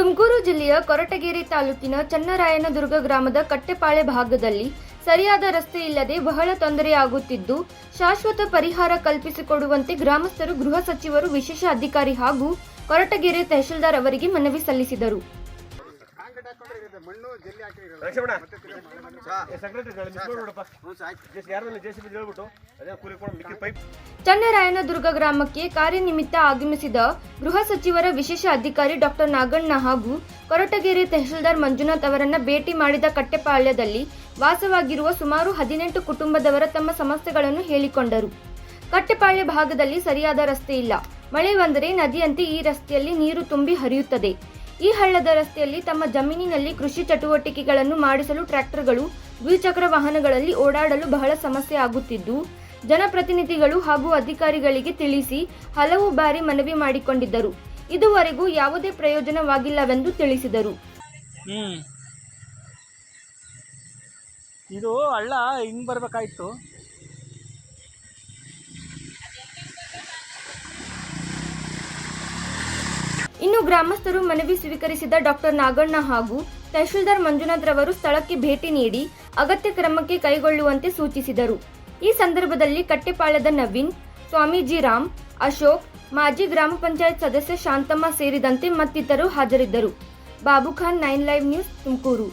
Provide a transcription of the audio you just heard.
ತುಮಕೂರು ಜಿಲ್ಲೆಯ ಕೊರಟಗೆರೆ ತಾಲೂಕಿನ ಚನ್ನರಾಯನದುರ್ಗ ಗ್ರಾಮದ ಕಟ್ಟೆಪಾಳೆ ಭಾಗದಲ್ಲಿ ಸರಿಯಾದ ರಸ್ತೆ ಇಲ್ಲದೆ ಬಹಳ ತೊಂದರೆಯಾಗುತ್ತಿದ್ದು ಶಾಶ್ವತ ಪರಿಹಾರ ಕಲ್ಪಿಸಿಕೊಡುವಂತೆ ಗ್ರಾಮಸ್ಥರು ಗೃಹ ಸಚಿವರು ವಿಶೇಷ ಅಧಿಕಾರಿ ಹಾಗೂ ಕೊರಟಗೆರೆ ತಹಶೀಲ್ದಾರ್ ಅವರಿಗೆ ಮನವಿ ಸಲ್ಲಿಸಿದರು. ಹಾಕೊಂಡ್ರೆ ಇರುತ್ತೆ. ಮಣ್ಣು ಜಲ್ಲಿ ಮತ್ತೆ ತಿರ್ಗಿ ಮಳೆ ಬಂದ್ರೆ ಚನ್ನರಾಯನದುರ್ಗ ಗ್ರಾಮಕ್ಕೆ ಕಾರ್ಯನಿಮಿತ್ತ ಆಗಮಿಸಿದ ಗೃಹ ಸಚಿವರ ವಿಶೇಷ ಅಧಿಕಾರಿ ಡಾಕ್ಟರ್ ನಾಗಣ್ಣ ಹಾಗೂ ಕೊರಟಗೆರೆ ತಹಶೀಲ್ದಾರ್ ಮಂಜುನಾಥ್ ಅವರನ್ನ ಭೇಟಿ ಮಾಡಿದ ಕಟ್ಟೆಪಾಳ್ಯದಲ್ಲಿ ವಾಸವಾಗಿರುವ ಸುಮಾರು ಹದಿನೆಂಟು ಕುಟುಂಬದವರ ತಮ್ಮ ಸಮಸ್ಯೆಗಳನ್ನು ಹೇಳಿಕೊಂಡರು. ಕಟ್ಟೆಪಾಳ್ಯ ಭಾಗದಲ್ಲಿ ಸರಿಯಾದ ರಸ್ತೆ ಇಲ್ಲ. ಮಳೆ ಬಂದರೆ ನದಿಯಂತೆ ಈ ರಸ್ತೆಯಲ್ಲಿ ನೀರು ತುಂಬಿ ಹರಿಯುತ್ತದೆ. ಈ ಹಳ್ಳದ ರಸ್ತೆಯಲ್ಲಿ ತಮ್ಮ ಜಮೀನಿನಲ್ಲಿ ಕೃಷಿ ಚಟುವಟಿಕೆಗಳನ್ನು ಮಾಡಿಸಲು ಟ್ರ್ಯಾಕ್ಟರ್ಗಳು, ದ್ವಿಚಕ್ರ ವಾಹನಗಳಲ್ಲಿ ಓಡಾಡಲು ಬಹಳ ಸಮಸ್ಯೆ ಆಗುತ್ತಿದ್ದು, ಜನಪ್ರತಿನಿಧಿಗಳು ಹಾಗೂ ಅಧಿಕಾರಿಗಳಿಗೆ ತಿಳಿಸಿ ಹಲವು ಬಾರಿ ಮನವಿ ಮಾಡಿಕೊಂಡಿದ್ದರು. ಇದುವರೆಗೂ ಯಾವುದೇ ಪ್ರಯೋಜನವಾಗಿಲ್ಲವೆಂದು ತಿಳಿಸಿದರು. ಇದು ಹಳ್ಳ ಹಿಂಗೆ ಬರ್ಬೇಕಾಯ್ತು. ಇನ್ನು ಗ್ರಾಮಸ್ಥರು ಮನವಿ ಸ್ವೀಕರಿಸಿದ ಡಾಕ್ಟರ್ ನಾಗಣ್ಣ ಹಾಗೂ ತಹಶೀಲ್ದಾರ್ ಮಂಜುನಾಥ್ ರವರು ಸ್ಥಳಕ್ಕೆ ಭೇಟಿ ನೀಡಿ ಅಗತ್ಯ ಕ್ರಮಕ್ಕೆ ಕೈಗೊಳ್ಳುವಂತೆ ಸೂಚಿಸಿದರು. ಈ ಸಂದರ್ಭದಲ್ಲಿ ಕಟ್ಟೆಪಾಳ್ಯದ ನವೀನ್, ಸ್ವಾಮೀಜಿ ರಾಮ್, ಅಶೋಕ್, ಮಾಜಿ ಗ್ರಾಮ ಪಂಚಾಯತ್ ಸದಸ್ಯ ಶಾಂತಮ್ಮ ಸೇರಿದಂತೆ ಮತ್ತಿತರರು ಹಾಜರಿದ್ದರು. Babukhan nine live news Tumakuru.